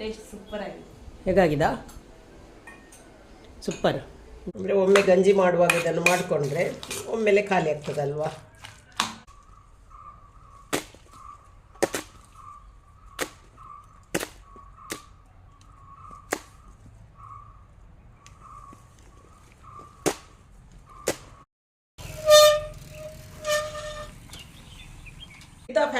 Taste super ಆಗಿದೆ. ಹೇಗಾಗಿದ? Super ಅಂದರೆ ಒಮ್ಮೆ ಗಂಜಿ ಮಾಡುವಾಗ ಇದನ್ನು ಮಾಡಿಕೊಂಡ್ರೆ ಒಮ್ಮೆಲೆ ಖಾಲಿ ಆಗ್ತದಲ್ವಾ?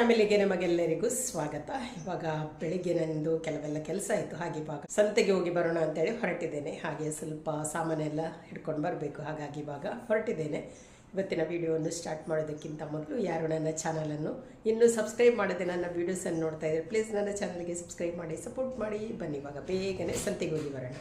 ಫ್ಯಾಮಿಲಿಗೆ ನಮಗೆಲ್ಲರಿಗೂ ಸ್ವಾಗತ. ಇವಾಗ ಬೆಳಿಗ್ಗೆ ನಂದು ಕೆಲವೆಲ್ಲ ಕೆಲಸ ಆಯಿತು. ಹಾಗೆ ಇವಾಗ ಸಂತೆಗೆ ಹೋಗಿ ಬರೋಣ ಅಂತೇಳಿ ಹೊರಟಿದ್ದೇನೆ. ಹಾಗೆ ಸ್ವಲ್ಪ ಸಾಮಾನೆಲ್ಲ ಹಿಡ್ಕೊಂಡು ಬರಬೇಕು. ಹಾಗಾಗಿ ಇವಾಗ ಹೊರಟಿದ್ದೇನೆ. ಇವತ್ತಿನ ವಿಡಿಯೋವನ್ನು ಸ್ಟಾರ್ಟ್ ಮಾಡೋದಕ್ಕಿಂತ ಮೊದಲು ಯಾರು ನನ್ನ ಚಾನಲನ್ನು ಇನ್ನೂ ಸಬ್ಸ್ಕ್ರೈಬ್ ಮಾಡದೆ ನನ್ನ ವೀಡಿಯೋಸನ್ನು ನೋಡ್ತಾ ಇದ್ದಾರೆ ಪ್ಲೀಸ್ ನನ್ನ ಚಾನಲ್ಗೆ ಸಬ್ಸ್ಕ್ರೈಬ್ ಮಾಡಿ ಸಪೋರ್ಟ್ ಮಾಡಿ. ಬನ್ನಿ, ಇವಾಗ ಬೇಗನೆ ಸಂತೆಗೆ ಹೋಗಿ ಬರೋಣ.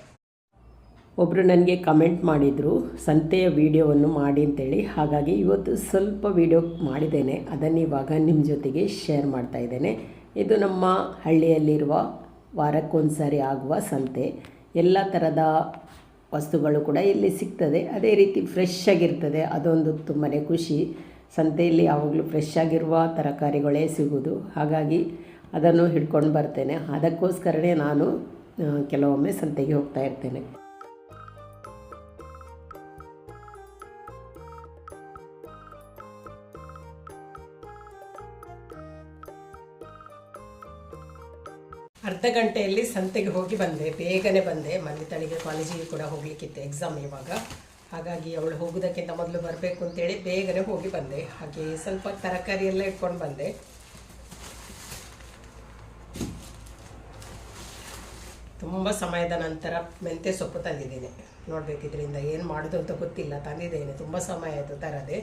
ಒಬ್ಬರು ನನಗೆ ಕಮೆಂಟ್ ಮಾಡಿದರು, ಸಂತೆಯ ವಿಡಿಯೋವನ್ನು ಮಾಡಿ ಅಂತೇಳಿ. ಹಾಗಾಗಿ ಇವತ್ತು ಸ್ವಲ್ಪ ವಿಡಿಯೋ ಮಾಡಿದ್ದೇನೆ. ಅದನ್ನು ಇವಾಗ ನಿಮ್ಮ ಜೊತೆಗೆ ಶೇರ್ ಮಾಡ್ತಾ ಇದ್ದೇನೆ. ಇದು ನಮ್ಮ ಹಳ್ಳಿಯಲ್ಲಿರುವ ವಾರಕ್ಕೊಂದು ಸಾರಿ ಆಗುವ ಸಂತೆ. ಎಲ್ಲ ಥರದ ವಸ್ತುಗಳು ಕೂಡ ಇಲ್ಲಿ ಸಿಗ್ತದೆ. ಅದೇ ರೀತಿ ಫ್ರೆಶ್ ಆಗಿರ್ತದೆ. ಅದೊಂದು ತುಂಬಾ ಖುಷಿ. ಸಂತೆಯಲ್ಲಿ ಯಾವಾಗಲೂ ಫ್ರೆಶ್ ಆಗಿರುವ ತರಕಾರಿಗಳೇ ಸಿಗೋದು ಹಾಗಾಗಿ ಅದನ್ನು ಹಿಡ್ಕೊಂಡು ಬರ್ತೇನೆ. ಅದಕ್ಕೋಸ್ಕರನೇ ನಾನು ಕೆಲವೊಮ್ಮೆ ಸಂತೆಗೆ ಹೋಗ್ತಾ ಇರ್ತೇನೆ. ಅರ್ಧ ಗಂಟೆಯಲ್ಲಿ ಸಂತೆಗೆ ಹೋಗಿ ಬಂದೆ, ಬೇಗನೆ ಬಂದೆ. ಮಲ್ಲಿತಳಿಗೆ ಕಾಲೇಜಿಗೆ ಕೂಡ ಹೋಗ್ಲಿಕ್ಕಿತ್ತು ಎಕ್ಸಾಮ್ ಇವಾಗ. ಹಾಗಾಗಿ ಅವಳು ಹೋಗೋದಕ್ಕಿಂತ ಮೊದಲು ಬರಬೇಕು ಅಂತೇಳಿ ಬೇಗನೆ ಹೋಗಿ ಬಂದೆ. ಹಾಗೆ ಸ್ವಲ್ಪ ತರಕಾರಿ ಎಲ್ಲ ಇಟ್ಕೊಂಡು ಬಂದೆ. ತುಂಬ ಸಮಯದ ನಂತರ ಮೆಂತ್ಯ ಸೊಪ್ಪು ತಂದಿದ್ದೀನಿ. ನೋಡ್ಬೇಕು ಇದರಿಂದ ಏನು ಮಾಡೋದು ಅಂತ ಗೊತ್ತಿಲ್ಲ, ತಂದಿದ್ದೇನೆ. ತುಂಬ ಸಮಯ ಆಯಿತು ತರದೆ.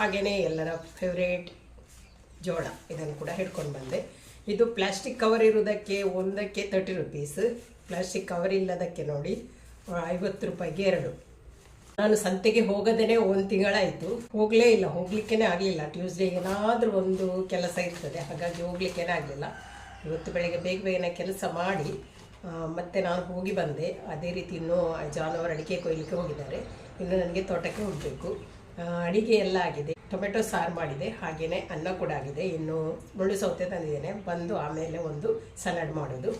ಹಾಗೆಯೇ ಎಲ್ಲರ ಫೇವ್ರೇಟ್ ಜೋಳ, ಇದನ್ನು ಕೂಡ ಹಿಡ್ಕೊಂಡು ಬಂದೆ. ಇದು ಪ್ಲಾಸ್ಟಿಕ್ ಕವರ್ ಇರೋದಕ್ಕೆ ಒಂದಕ್ಕೆ ತರ್ಟಿ ರುಪೀಸ್ ಪ್ಲಾಸ್ಟಿಕ್ ಕವರ್ ಇಲ್ಲದಕ್ಕೆ ನೋಡಿ ಐವತ್ತು ರೂಪಾಯಿಗೆ ಎರಡು. ನಾನು ಸಂತೆಗೆ ಹೋಗದೇನೆ ಒಂದು ತಿಂಗಳಾಯಿತು. ಹೋಗಲೇ ಇಲ್ಲ ಹೋಗ್ಲಿಕ್ಕೇ ಆಗಲಿಲ್ಲ. ಟ್ಯೂಸ್ಡೇ ಏನಾದರೂ ಒಂದು ಕೆಲಸ ಇರ್ತದೆ, ಹಾಗಾಗಿ ಹೋಗ್ಲಿಕ್ಕೇನೆ ಆಗಲಿಲ್ಲ. ಇವತ್ತು ಬೆಳಗ್ಗೆ ಬೇಗ ಬೇಗನೆ ಕೆಲಸ ಮಾಡಿ ಮತ್ತೆ ನಾನು ಹೋಗಿ ಬಂದೆ. ಅದೇ ರೀತಿ ಇನ್ನೂ ಜಾನುವಾರು ಅಡಿಕೆ ಕೊಯ್ಲಿಕ್ಕೆ ಹೋಗಿದ್ದಾರೆ. ಇನ್ನು ನನಗೆ ತೋಟಕ್ಕೆ ಹೋಗಬೇಕು. ಅಡಿಗೆ ಎಲ್ಲ ಆಗಿದೆ. ಟೊಮೆಟೊ ಸಾರು ಮಾಡಿದೆ ಹಾಗೆಯೇ ಅನ್ನ ಕೂಡ ಆಗಿದೆ. ಇನ್ನು ಮುಳ್ಳು ಸೌತೆ ತಂದಿದ್ದೇನೆ. ಬಂದು ಆಮೇಲೆ ಒಂದು ಸಲಾಡ್ ಮಾಡೋದು.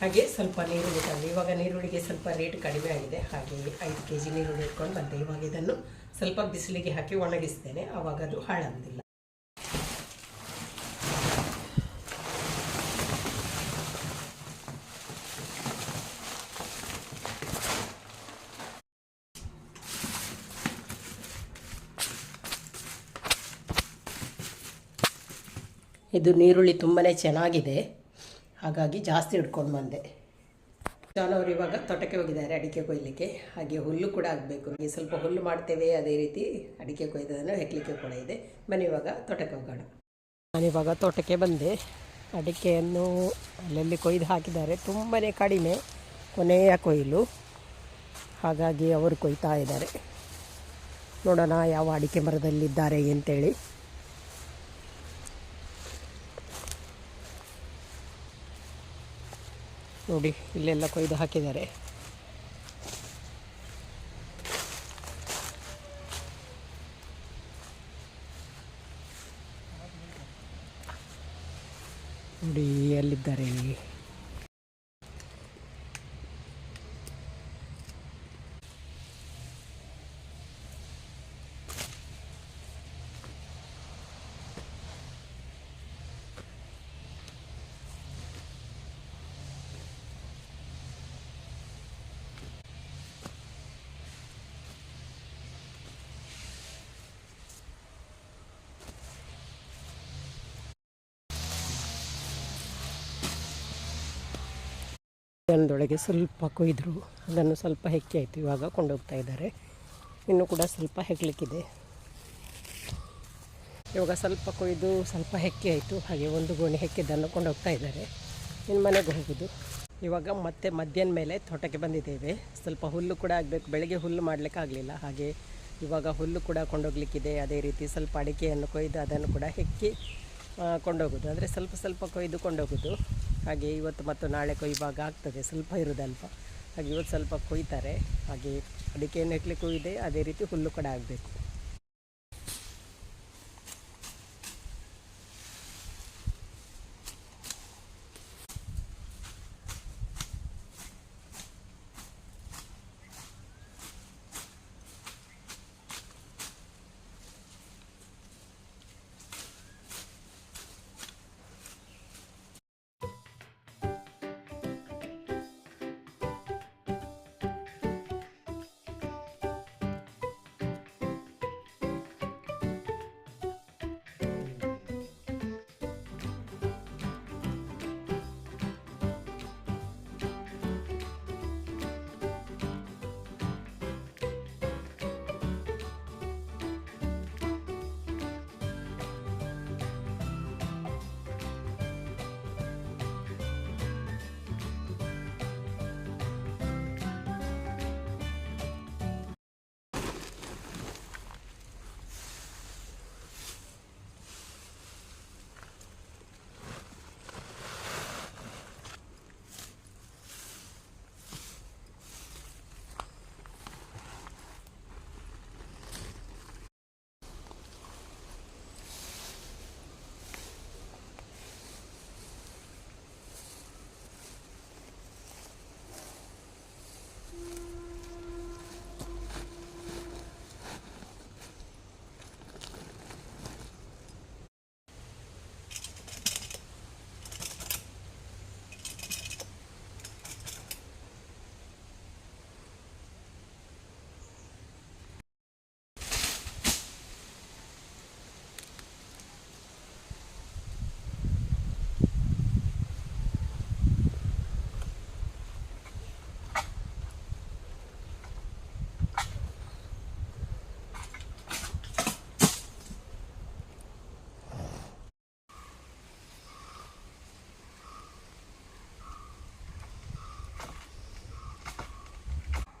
ಹಾಗೆ ಸ್ವಲ್ಪ ನೀರುಳ್ಳಿ ತಂದು ಇವಾಗ ನೀರುಳ್ಳಿಗೆ ಸ್ವಲ್ಪ ರೇಟ್ ಕಡಿಮೆ ಆಗಿದೆ. ಹಾಗೆ ಐದು ಕೆ ಜಿ ನೀರುಳ್ಳಿ ಇಟ್ಕೊಂಡು ಬಂದೆ. ಇವಾಗ ಇದನ್ನು ಸ್ವಲ್ಪ ಬಿಸಿಲಿಗೆ ಹಾಕಿ ಒಣಗಿಸ್ತೇನೆ. ಆವಾಗ ಅದು ಹಾಳಾಗೋದಿಲ್ಲ ಇದು ನೀರುಳ್ಳಿ ತುಂಬಾ ಚೆನ್ನಾಗಿದೆ. ಹಾಗಾಗಿ ಜಾಸ್ತಿ ಹಿಡ್ಕೊಂಡು ಬಂದೆ. ಜಾನವರು ಇವಾಗ ತೋಟಕ್ಕೆ ಹೋಗಿದ್ದಾರೆ ಅಡಿಕೆ ಕೊಯ್ಲಿಕ್ಕೆ. ಹಾಗೆ ಹುಲ್ಲು ಕೂಡ ಆಗಬೇಕು ಈಗ ಸ್ವಲ್ಪ ಹುಲ್ಲು ಮಾಡ್ತೇವೆ ಅದೇ ರೀತಿ ಅಡಿಕೆ ಕೊಯ್ದನ್ನು ಹೆಕ್ಲಿಕ್ಕೆ ಕೂಡ ಇದೆ. ಬನ್ನಿ ಇವಾಗ ತೋಟಕ್ಕೆ ಹೋಗೋಣ. ನಾನಿವಾಗ ತೋಟಕ್ಕೆ ಬಂದೆ. ಅಡಿಕೆಯನ್ನು ಅಲ್ಲಲ್ಲಿ ಕೊಯ್ದು ಹಾಕಿದ್ದಾರೆ. ತುಂಬಾ ಕಡಿಮೆ ಕೊನೆಯ ಕೊಯ್ಲು. ಹಾಗಾಗಿ ಅವರು ಕೊಯ್ತಾ ಇದ್ದಾರೆ. ನೋಡೋಣ ಯಾವ ಅಡಿಕೆ ಮರದಲ್ಲಿದ್ದಾರೆ ಅಂತೇಳಿ. ನೋಡಿ ಇಲ್ಲೆಲ್ಲ ಕೊಯ್ದು ಹಾಕಿದ್ದಾರೆ. ನೋಡಿ ಎಲ್ಲಿದ್ದಾರೆ ಜನದೊಳಗೆ ಸ್ವಲ್ಪ ಕೊಯ್ದರು. ಅದನ್ನು ಸ್ವಲ್ಪ ಹೆಕ್ಕಿ ಆಯಿತು. ಇವಾಗ ಕೊಂಡೋಗ್ತಾ ಇದ್ದಾರೆ. ಇನ್ನು ಕೂಡ ಸ್ವಲ್ಪ ಹೆಗ್ಲಿಕ್ಕಿದೆ. ಇವಾಗ ಸ್ವಲ್ಪ ಕೊಯ್ದು, ಸ್ವಲ್ಪ ಹೆಕ್ಕಿ ಆಯಿತು. ಹಾಗೆ ಒಂದು ಗೋಣಿ ಹೆಕ್ಕಿದ್ದನ್ನು ಕೊಂಡೋಗ್ತಾ ಇದ್ದಾರೆ. ಇನ್ನು ಮನೆಗೆ ಹೋಗೋದು. ಇವಾಗ ಮತ್ತೆ ಮಧ್ಯಾಹ್ನ ಮೇಲೆ ತೋಟಕ್ಕೆ ಬಂದಿದ್ದೇವೆ. ಸ್ವಲ್ಪ ಹುಲ್ಲು ಕೂಡ ಆಗಬೇಕು. ಬೆಳಗ್ಗೆ ಹುಲ್ಲು ಮಾಡಲಿಕ್ಕಾಗಲಿಲ್ಲ. ಹಾಗೆ ಇವಾಗ ಹುಲ್ಲು ಕೂಡ ಕೊಂಡೋಗ್ಲಿಕ್ಕಿದೆ. ಅದೇ ರೀತಿ ಸ್ವಲ್ಪ ಅಡಿಕೆಯನ್ನು ಕೊಯ್ದು ಅದನ್ನು ಕೂಡ ಹೆಕ್ಕಿ ಕೊಂಡೋಗೋದು. ಅಂದರೆ ಸ್ವಲ್ಪ ಸ್ವಲ್ಪ ಕೊಯ್ದು ಕೊಂಡೋಗೋದು. ಹಾಗೆ ಇವತ್ತು ಮತ್ತು ನಾಳೆ ಕೊಯ್ಯುವಾಗ ಆಗ್ತದೆ. ಸ್ವಲ್ಪ ಇರೋದಲ್ಪ ಹಾಗೆ ಇವತ್ತು ಸ್ವಲ್ಪ ಕೊಯ್ತಾರೆ. ಹಾಗೆ ಅಡಿಕೆ ಹೆಕ್ಲಿಕ್ಕೂ ಇದೆ. ಅದೇ ರೀತಿ ಹುಲ್ಲು ಕೂಡ ಆಗಬೇಕು.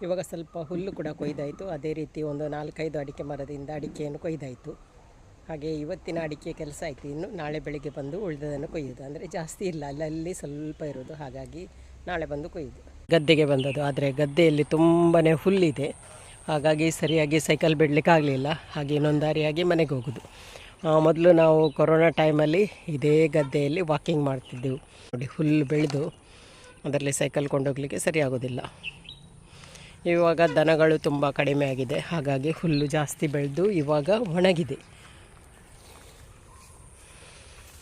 ಇವಾಗ ಸ್ವಲ್ಪ ಹುಲ್ಲು ಕೂಡ ಕೊಯ್ದಾಯಿತು. ಅದೇ ರೀತಿ ಒಂದು ನಾಲ್ಕೈದು ಅಡಿಕೆ ಮರದಿಂದ ಅಡಿಕೆಯನ್ನು ಕೊಯ್ದಾಯಿತು. ಹಾಗೆ ಇವತ್ತಿನ ಅಡಿಕೆ ಕೆಲಸ ಆಯಿತು. ಇನ್ನು ನಾಳೆ ಬೆಳಿಗ್ಗೆ ಬಂದು ಉಳಿದದನ್ನು ಕೊಯ್ಯೋದು ಅಂದರೆ ಜಾಸ್ತಿ ಇಲ್ಲ. ಅಲ್ಲಲ್ಲಿ ಸ್ವಲ್ಪ ಇರೋದು. ಹಾಗಾಗಿ ನಾಳೆ ಬಂದು ಕೊಯ್ಯೋದು ಗದ್ದೆಗೆ ಬಂದದ್ದು. ಆದರೆ ಗದ್ದೆಯಲ್ಲಿ ತುಂಬಾ ಹುಲ್ಲಿದೆ. ಹಾಗಾಗಿ ಸರಿಯಾಗಿ ಸೈಕಲ್ ಬಿಡಲಿಕ್ಕೆ ಆಗಲಿಲ್ಲ. ಹಾಗೆ ಇನ್ನೊಂದು ದಾರಿಯಾಗಿ ಮನೆಗೆ ಹೋಗೋದು. ಮೊದಲು ನಾವು ಕೊರೋನಾ ಟೈಮಲ್ಲಿ ಇದೇ ಗದ್ದೆಯಲ್ಲಿ ವಾಕಿಂಗ್ ಮಾಡ್ತಿದ್ದೆವು. ನೋಡಿ, ಹುಲ್ಲು ಬೆಳೆದು ಅದರಲ್ಲಿ ಸೈಕಲ್ ಕೊಂಡೋಗ್ಲಿಕ್ಕೆ ಸರಿ ಆಗೋದಿಲ್ಲ ಇವಾಗ ದನಗಳು ತುಂಬ ಕಡಿಮೆ ಆಗಿದೆ. ಹಾಗಾಗಿ ಹುಲ್ಲು ಜಾಸ್ತಿ ಬೆಳೆದು ಇವಾಗ ಒಣಗಿದೆ.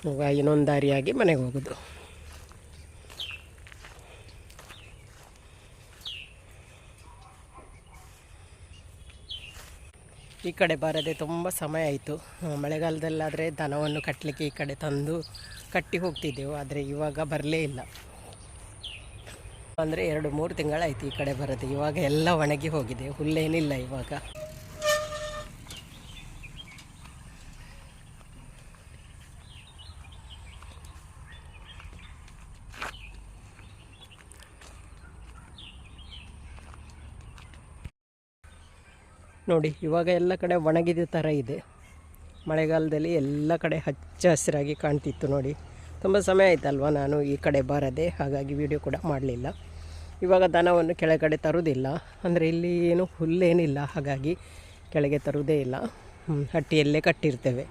ಇವಾಗ ಇನ್ನೊಂದು ದಾರಿಯಾಗಿ ಮನೆಗೆ ಹೋಗೋದು. ಈ ಕಡೆ ಬರದೆ ತುಂಬ ಸಮಯ ಆಯಿತು. ಮಳೆಗಾಲದಲ್ಲಾದರೆ ದನವನ್ನು ಕಟ್ಟಲಿಕ್ಕೆ ಈ ಕಡೆ ತಂದು ಕಟ್ಟಿ ಹೋಗ್ತಿದ್ದೆವು. ಆದರೆ ಇವಾಗ ಬರಲೇ ಇಲ್ಲ. ಅಂದರೆ ಎರಡು ಮೂರು ತಿಂಗಳಾಯ್ತು ಈ ಕಡೆ ಬರೋದು. ಇವಾಗ ಎಲ್ಲ ಒಣಗಿ ಹೋಗಿದೆ. ಹುಲ್ಲೇನಿಲ್ಲ ಇವಾಗ. ನೋಡಿ, ಇವಾಗ ಎಲ್ಲ ಕಡೆ ಒಣಗಿದ ಥರ ಇದೆ. ಮಳೆಗಾಲದಲ್ಲಿ ಎಲ್ಲ ಕಡೆ ಹಚ್ಚ ಹಸಿರಾಗಿ ಕಾಣ್ತಿತ್ತು ನೋಡಿ. ತುಂಬ ಸಮಯ ಆಯಿತಲ್ವ ನಾನು ಈ ಕಡೆ ಬರದೆ? ಹಾಗಾಗಿ ವಿಡಿಯೋ ಕೂಡ ಮಾಡಲಿಲ್ಲ. ಇವಾಗ ದನವನ್ನು ಕೆಳಗಡೆ ತರುವುದಿಲ್ಲ. ಅಂದರೆ ಇಲ್ಲಿ ಏನು ಹುಲ್ಲೇನಿಲ್ಲ ಹಾಗಾಗಿ ಕೆಳಗೆ ತರುವುದೇ ಇಲ್ಲ. ಹಟ್ಟಿಯಲ್ಲೇ ಕಟ್ಟಿರ್ತೇವೆ.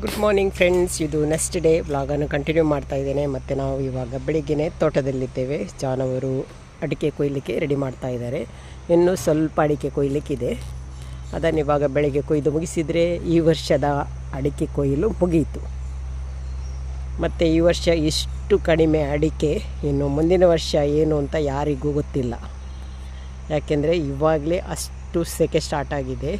ಗುಡ್ ಮಾರ್ನಿಂಗ್ ಫ್ರೆಂಡ್ಸ್ ಇದು ನೆಕ್ಸ್ಟ್ ಡೇ ವ್ಲಾಗನ್ನು ಕಂಟಿನ್ಯೂ ಮಾಡ್ತಾ ಇದ್ದೇನೆ. ಮತ್ತು ನಾವು ಇವಾಗ ಬೆಳಿಗ್ಗೆನೇ ತೋಟದಲ್ಲಿದ್ದೇವೆ. ಜಾನವರು ಅಡಿಕೆ ಕೊಯ್ಲಿಕ್ಕೆ ರೆಡಿ ಮಾಡ್ತಾ ಇದ್ದಾರೆ. ಇನ್ನೂ ಸ್ವಲ್ಪ ಅಡಿಕೆ ಕೊಯ್ಲಿಕ್ಕಿದೆ. ಅದನ್ನು ಇವಾಗ ಬೆಳಗ್ಗೆ ಕೊಯ್ದು ಮುಗಿಸಿದರೆ ಈ ವರ್ಷದ ಅಡಿಕೆ ಕೊಯ್ಲು ಮುಗಿಯಿತು ಮತ್ತು ಈ ವರ್ಷ ಇಷ್ಟು ಕಡಿಮೆ ಅಡಿಕೆ, ಇನ್ನು ಮುಂದಿನ ವರ್ಷ ಏನು ಅಂತ ಯಾರಿಗೂ ಗೊತ್ತಿಲ್ಲ. ಯಾಕೆಂದರೆ ಇವಾಗಲೇ ಅಷ್ಟು ಸೆಕೆ ಸ್ಟಾರ್ಟ್ ಆಗಿದೆ.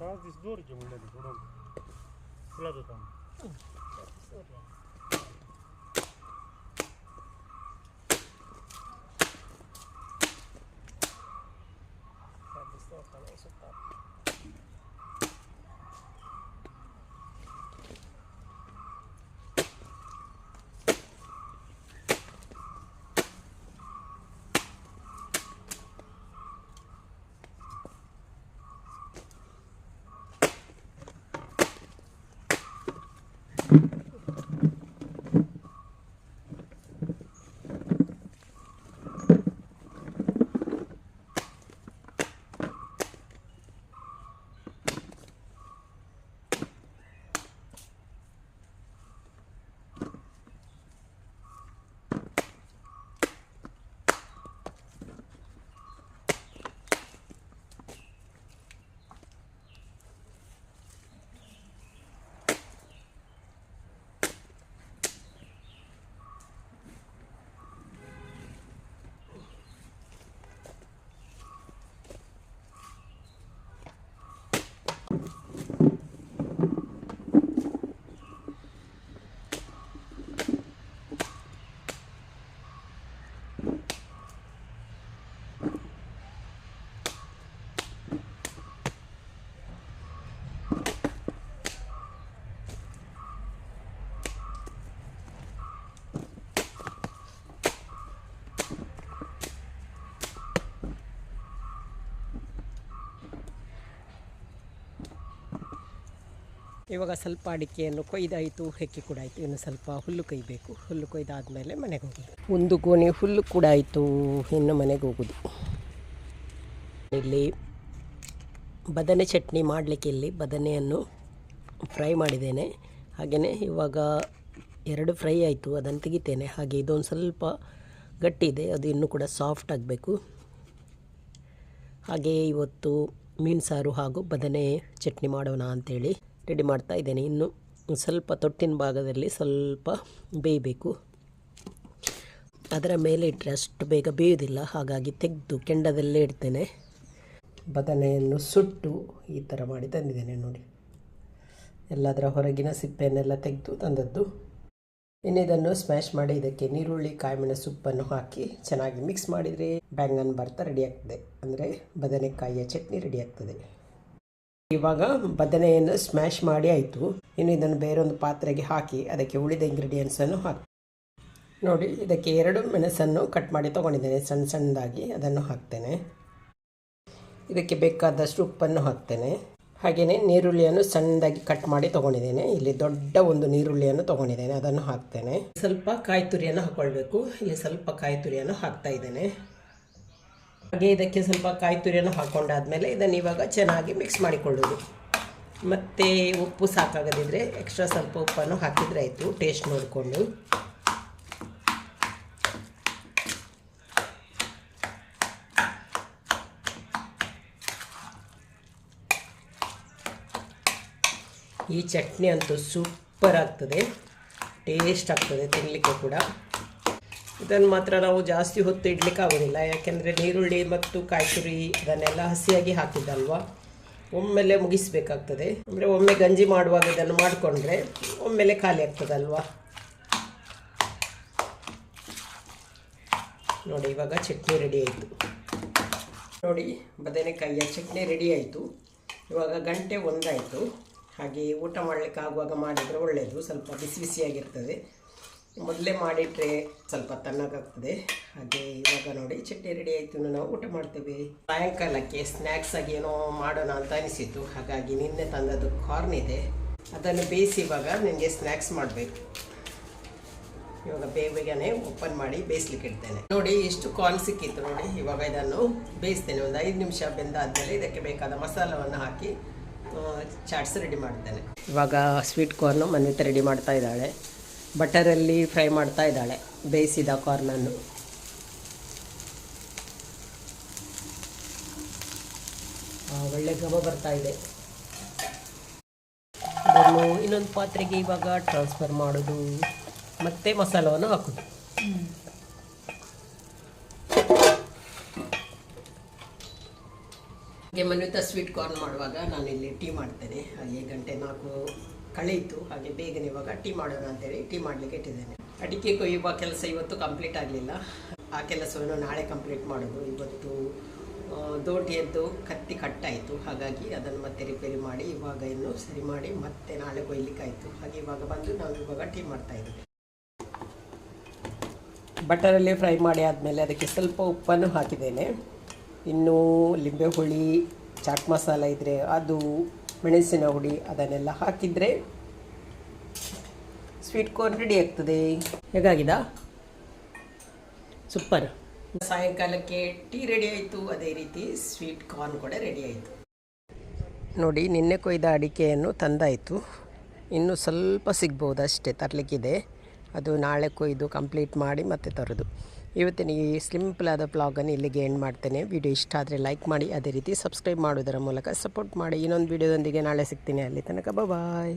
आज दिस दोरीचे म्हणलं सोडून फुलात होता ಇವಾಗ ಸ್ವಲ್ಪ ಅಡಿಕೆಯನ್ನು ಕೊಯ್ದಾಯಿತು ಹೆಕ್ಕಿ ಕೂಡ ಆಯಿತು. ಇನ್ನು ಸ್ವಲ್ಪ ಹುಲ್ಲು ಕೊಯ್ಬೇಕು. ಹುಲ್ಲು ಕೊಯ್ದಾದಮೇಲೆ ಮನೆಗೆ ಹೋಗೋದು ಒಂದು ಗೋಣಿ ಹುಲ್ಲು ಕೂಡ ಆಯಿತು. ಇನ್ನು ಮನೆಗೆ ಹೋಗೋದು. ಇಲ್ಲಿ ಬದನೆ ಚಟ್ನಿ ಮಾಡಲಿಕ್ಕೆ ಇಲ್ಲಿ ಬದನೆಯನ್ನು ಫ್ರೈ ಮಾಡಿದ್ದೇನೆ. ಹಾಗೆಯೇ ಇವಾಗ ಎರಡು ಫ್ರೈ ಆಯಿತು. ಅದನ್ನು ತೆಗಿತೇನೆ. ಹಾಗೆ ಇದೊಂದು ಸ್ವಲ್ಪ ಗಟ್ಟಿ ಇದೆ. ಅದು ಇನ್ನೂ ಕೂಡ ಸಾಫ್ಟ್ ಆಗಬೇಕು. ಹಾಗೆಯೇ ಇವತ್ತು ಮೀನು ಸಾರು ಹಾಗೂ ಬದನೆ ಚಟ್ನಿ ಮಾಡೋಣ ಅಂಥೇಳಿ ರೆಡಿ ಮಾಡ್ತಾ ಇದ್ದೇನೆ. ಇನ್ನು ಸ್ವಲ್ಪ ತೊಟ್ಟಿನ ಭಾಗದಲ್ಲಿ ಸ್ವಲ್ಪ ಬೇಯಬೇಕು. ಅದರ ಮೇಲೆ ಇಟ್ಟರೆ ಅಷ್ಟು ಬೇಗ ಬೇಯೋದಿಲ್ಲ ಹಾಗಾಗಿ ತೆಗೆದು ಕೆಂಡದಲ್ಲೇ ಇಡ್ತೇನೆ. ಬದನೆಯನ್ನು ಸುಟ್ಟು ಈ ಥರ ಮಾಡಿ ತಂದಿದ್ದೇನೆ ನೋಡಿ. ಎಲ್ಲದರ ಹೊರಗಿನ ಸಿಪ್ಪೆಯನ್ನೆಲ್ಲ ತೆಗೆದು ತಂದದ್ದು. ಇನ್ನು ಇದನ್ನು ಸ್ಮ್ಯಾಶ್ ಮಾಡಿ ಇದಕ್ಕೆ ನೀರುಳ್ಳಿ ಕಾಯಿಮೆಣ ಸೊಪ್ಪನ್ನು ಹಾಕಿ ಚೆನ್ನಾಗಿ ಮಿಕ್ಸ್ ಮಾಡಿದರೆ ಬ್ಯಾಂಗನ್ ಭರ್ತಾ ರೆಡಿ ಆಗ್ತದೆ. ಅಂದರೆ ಬದನೆಕಾಯಿಯ ಚಟ್ನಿ ರೆಡಿ ಆಗ್ತದೆ. ಇವಾಗ ಬದನೆಯನ್ನು ಸ್ಮ್ಯಾಶ್ ಮಾಡಿ ಆಯಿತು. ಇನ್ನು ಇದನ್ನು ಬೇರೊಂದು ಪಾತ್ರೆಗೆ ಹಾಕಿ ಅದಕ್ಕೆ ಉಳಿದ ಇಂಗ್ರೀಡಿಯೆಂಟ್ಸನ್ನು ಹಾಕಿ ನೋಡಿ, ಇದಕ್ಕೆ ಎರಡು ಮೆಣಸನ್ನು ಕಟ್ ಮಾಡಿ ತೊಗೊಂಡಿದ್ದೇನೆ ಸಣ್ಣ ಸಣ್ಣದಾಗಿ ಅದನ್ನು ಹಾಕ್ತೇನೆ. ಇದಕ್ಕೆ ಬೇಕಾದಷ್ಟು ಉಪ್ಪನ್ನು ಹಾಕ್ತೇನೆ. ಹಾಗೆಯೇ ನೀರುಳ್ಳಿಯನ್ನು ಸಣ್ಣದಾಗಿ ಕಟ್ ಮಾಡಿ ತೊಗೊಂಡಿದ್ದೇನೆ. ಇಲ್ಲಿ ದೊಡ್ಡ ಒಂದು ನೀರುಳ್ಳಿಯನ್ನು ತೊಗೊಂಡಿದ್ದೇನೆ, ಅದನ್ನು ಹಾಕ್ತೇನೆ. ಸ್ವಲ್ಪ ಕಾಯಿ ತುರಿಯನ್ನು ಹಾಕ್ಕೊಳ್ಬೇಕು ಇಲ್ಲಿ ಸ್ವಲ್ಪ ಕಾಯಿ ತುರಿಯನ್ನು ಹಾಕ್ತಾ ಇದ್ದೇನೆ. ಹಾಗೆ ಇದಕ್ಕೆ ಸ್ವಲ್ಪ ಕಾಯಿ ತುರಿಯನ್ನು ಹಾಕ್ಕೊಂಡಾದ್ಮೇಲೆ ಇದನ್ನು ಇವಾಗ ಚೆನ್ನಾಗಿ ಮಿಕ್ಸ್ ಮಾಡಿಕೊಳ್ಳೋದು. ಮತ್ತು ಉಪ್ಪು ಸಾಕಾಗದಿದ್ದರೆ ಎಕ್ಸ್ಟ್ರಾ ಸ್ವಲ್ಪ ಉಪ್ಪನ್ನು ಹಾಕಿದರೆ ಆಯಿತು ಟೇಸ್ಟ್ ನೋಡಿಕೊಂಡು. ಈ ಚಟ್ನಿ ಅಂತೂ ಸೂಪರ್ ಆಗ್ತದೆ. ಟೇಸ್ಟ್ ಆಗ್ತದೆ ತಿನ್ನಲಿಕ್ಕೆ ಕೂಡ. ಇದನ್ನು ಮಾತ್ರ ನಾವು ಜಾಸ್ತಿ ಹೊತ್ತು ಇಡ್ಲಿಕ್ಕೆ ಆಗೋದಿಲ್ಲ. ಯಾಕೆಂದರೆ ನೀರುಳ್ಳಿ ಮತ್ತು ಕಾಯಿತುರಿ ಇದನ್ನೆಲ್ಲ ಹಸಿಯಾಗಿ ಹಾಕಿದ್ದಲ್ವ? ಒಮ್ಮೆಲೆ ಮುಗಿಸ್ಬೇಕಾಗ್ತದೆ. ಅಂದರೆ ಒಮ್ಮೆ ಗಂಜಿ ಮಾಡುವಾಗ ಇದನ್ನು ಮಾಡಿಕೊಂಡ್ರೆ ಒಮ್ಮೆಲೆ ಖಾಲಿ ಆಗ್ತದಲ್ವ? ನೋಡಿ, ಇವಾಗ ಚಟ್ನಿ ರೆಡಿ ಆಯಿತು. ನೋಡಿ, ಬದನೆಕಾಯಿಯ ಚಟ್ನಿ ರೆಡಿ ಆಯಿತು. ಇವಾಗ ಗಂಟೆ ಒಂದಾಯಿತು. ಹಾಗೆ ಊಟ ಮಾಡಲಿಕ್ಕೆ ಆಗುವಾಗ ಮಾಡಿದರೆ ಒಳ್ಳೆಯದು ಸ್ವಲ್ಪ ಬಿಸಿ ಬಿಸಿಯಾಗಿರ್ತದೆ. ಮೊದಲೇ ಮಾಡಿಟ್ರೆ ಸ್ವಲ್ಪ ತಣ್ಣಗಾಗ್ತದೆ. ಹಾಗೆ ಇವಾಗ ನೋಡಿ ಚಟ್ನಿ ರೆಡಿ ಆಯಿತು. ನಾವು ಊಟ ಮಾಡ್ತೇವೆ. ಸಾಯಂಕಾಲಕ್ಕೆ ಸ್ನ್ಯಾಕ್ಸ್ ಆಗಿ ಏನೋ ಮಾಡೋಣ ಅಂತ ಅನಿಸಿತು ಹಾಗಾಗಿ ನಿನ್ನೆ ತಂದದ್ದು ಕಾರ್ನ್ ಇದೆ. ಅದನ್ನು ಬೇಯಿಸಿ ಇವಾಗ ನನಗೆ ಸ್ನ್ಯಾಕ್ಸ್ ಮಾಡಬೇಕು. ಇವಾಗ ಬೇಗ ಬೇಗನೆ ಓಪನ್ ಮಾಡಿ ಬೇಯಿಸ್ಲಿಕ್ಕೆ ಇಡ್ತೇನೆ. ನೋಡಿ ಎಷ್ಟು ಕಾರ್ನ್ ಸಿಕ್ಕಿತ್ತು ನೋಡಿ. ಇವಾಗ ಇದನ್ನು ಬೇಯಿಸ್ತೇನೆ. ಒಂದು ಐದು ನಿಮಿಷ ಬೆಂದಾದಮೇಲೆ ಇದಕ್ಕೆ ಬೇಕಾದ ಮಸಾಲವನ್ನು ಹಾಕಿ ಚಾಟ್ಸ್ ರೆಡಿ ಮಾಡ್ತೇನೆ. ಇವಾಗ ಸ್ವೀಟ್ ಕಾರ್ನು ಮನೆ ರೆಡಿ ಮಾಡ್ತಾ ಇದ್ದಾಳೆ. ಬಟರಲ್ಲಿ ಫ್ರೈ ಮಾಡ್ತಾ ಇದ್ದಾಳೆ. ಬೇಯಿಸಿದ ಕಾರ್ನನ್ನು. ಒಳ್ಳೆ ಘಮ ಬರ್ತಾ ಇದೆ. ಅದನ್ನು ಇನ್ನೊಂದು ಪಾತ್ರೆಗೆ ಇವಾಗ ಟ್ರಾನ್ಸ್ಫರ್ ಮಾಡೋದು. ಮತ್ತೆ ಮಸಾಲವನ್ನು ಹಾಕೋದು. ಮನ್ವಿತ ಸ್ವೀಟ್ ಕಾರ್ನ್ ಮಾಡುವಾಗ ನಾನು ಇಲ್ಲಿ ಟೀ ಮಾಡ್ತೇನೆ. ಹಾಗೆ ಗಂಟೆ ನಾಲ್ಕು ಕಳೆಯಿತು ಹಾಗೆ ಬೇಗನೆ ಇವಾಗ ಟೀ ಮಾಡೋಣ ಅಂತೇಳಿ ಟೀ ಮಾಡಲಿಕ್ಕೆ ಇಟ್ಟಿದ್ದೇನೆ. ಅಡಿಕೆ ಕೊಯ್ಯುವ ಕೆಲಸ ಇವತ್ತು ಕಂಪ್ಲೀಟ್ ಆಗಲಿಲ್ಲ. ಆ ಕೆಲಸವನ್ನು ನಾಳೆ ಕಂಪ್ಲೀಟ್ ಮಾಡೋದು. ಇವತ್ತು ದೋಟಿಯದ್ದು ಕತ್ತಿ ಕಟ್ಟಾಯಿತು. ಹಾಗಾಗಿ ಅದನ್ನು ಮತ್ತೆ ರಿಪೇರಿ ಮಾಡಿ, ಇವಾಗ ಇನ್ನು ಸರಿ ಮಾಡಿ ಮತ್ತೆ ನಾಳೆ ಕೊಯ್ಲಿಕ್ಕಾಯಿತು. ಹಾಗೆ ಇವಾಗ ಬಂದು ನಾವು ಇವಾಗ ಟೀ ಮಾಡ್ತಾ ಇದ್ದೀವಿ ಬಟರಲ್ಲಿ ಫ್ರೈ ಮಾಡಿ ಆದಮೇಲೆ ಅದಕ್ಕೆ ಸ್ವಲ್ಪ ಉಪ್ಪನ್ನು ಹಾಕಿದ್ದೇನೆ. ಇನ್ನು ಲಿಂಬೆ ಹುಳಿ, ಚಾಟ್ ಮಸಾಲ ಇದ್ದರೆ ಅದು ಮೆಣಸಿನ ಹುಡಿ ಅದನ್ನೆಲ್ಲ ಹಾಕಿದರೆ ಸ್ವೀಟ್ ಕಾರ್ನ್ ರೆಡಿ ಆಗ್ತದೆ. ಹೇಗಾಗಿದ? ಸೂಪರ್ ಸಾಯಂಕಾಲಕ್ಕೆ ಟೀ ರೆಡಿ ಆಯಿತು. ಅದೇ ರೀತಿ ಸ್ವೀಟ್ ಕಾರ್ನ್ ಕೂಡ ರೆಡಿ ಆಯಿತು. ನೋಡಿ ನಿನ್ನೆ ಕೊಯ್ದ ಅಡಿಕೆಯನ್ನು ತಂದಾಯಿತು. ಇನ್ನು ಸ್ವಲ್ಪ ಸಿಗ್ಬೋದು ಅಷ್ಟೇ ತರಲಿಕ್ಕಿದೆ. ಅದು ನಾಳೆ ಕೊಯ್ದು ಕಂಪ್ಲೀಟ್ ಮಾಡಿ ಮತ್ತೆ ತರೋದು. ಇವತ್ತಿನ ಈ ಸಿಂಪಲ್ ಆದ ಬ್ಲಾಗನ್ನು ಇಲ್ಲಿಗೆ ಎಂಡ್ ಮಾಡ್ತೇನೆ. ವಿಡಿಯೋ ಇಷ್ಟ ಆದರೆ ಲೈಕ್ ಮಾಡಿ, ಅದೇ ರೀತಿ ಸಬ್ಸ್ಕ್ರೈಬ್ ಮಾಡೋದರ ಮೂಲಕ ಸಪೋರ್ಟ್ ಮಾಡಿ. ಇನ್ನೊಂದು ವಿಡಿಯೋದೊಂದಿಗೆ ನಾಳೆ ಸಿಗ್ತೀನಿ. ಅಲ್ಲಿ ತನಕ ಬಾಯ್